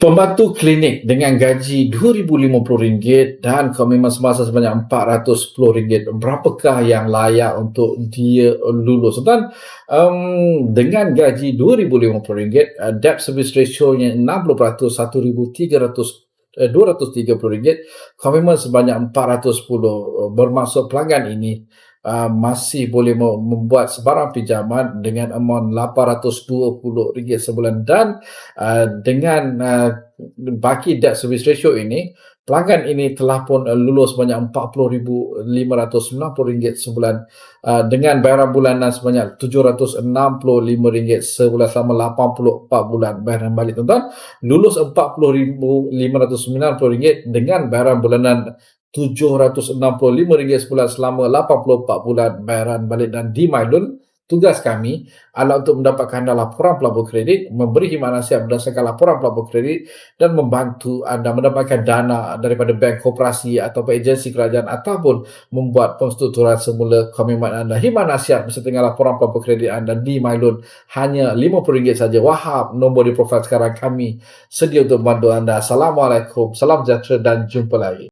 Pembantu klinik dengan gaji RM2,050 dan komitmen semasa sebanyak RM410. Berapakah yang layak untuk dia lulus? Dan um, dengan gaji RM2,050, uh, debt service ratio-nya 60%, RM1,300 RM230, komitmen sebanyak RM410 bermaksud pelanggan ini uh, masih boleh membuat sebarang pinjaman dengan amount RM820 sebulan dan uh, dengan uh, baki debt service ratio ini pelanggan ini telah pun lulus sebanyak RM40,590 sebulan uh, dengan bayaran bulanan sebanyak RM765 sebulan selama 84 bulan. Bayaran balik tuan-tuan lulus RM40,590 dengan bayaran bulanan RM765 sebulan selama 84 bulan bayaran balik dan di MyLoan tugas kami adalah untuk mendapatkan anda laporan pelabur kredit, memberi khidmat nasihat berdasarkan laporan pelabur kredit dan membantu anda mendapatkan dana daripada bank koperasi atau agensi kerajaan ataupun membuat penstrukturan semula komitmen anda. Khidmat nasihat beserta dengan laporan pelabur kredit anda di MyLoan hanya RM50 saja. Wahab nombor di profil sekarang kami sedia untuk membantu anda. Assalamualaikum, salam sejahtera dan jumpa lagi.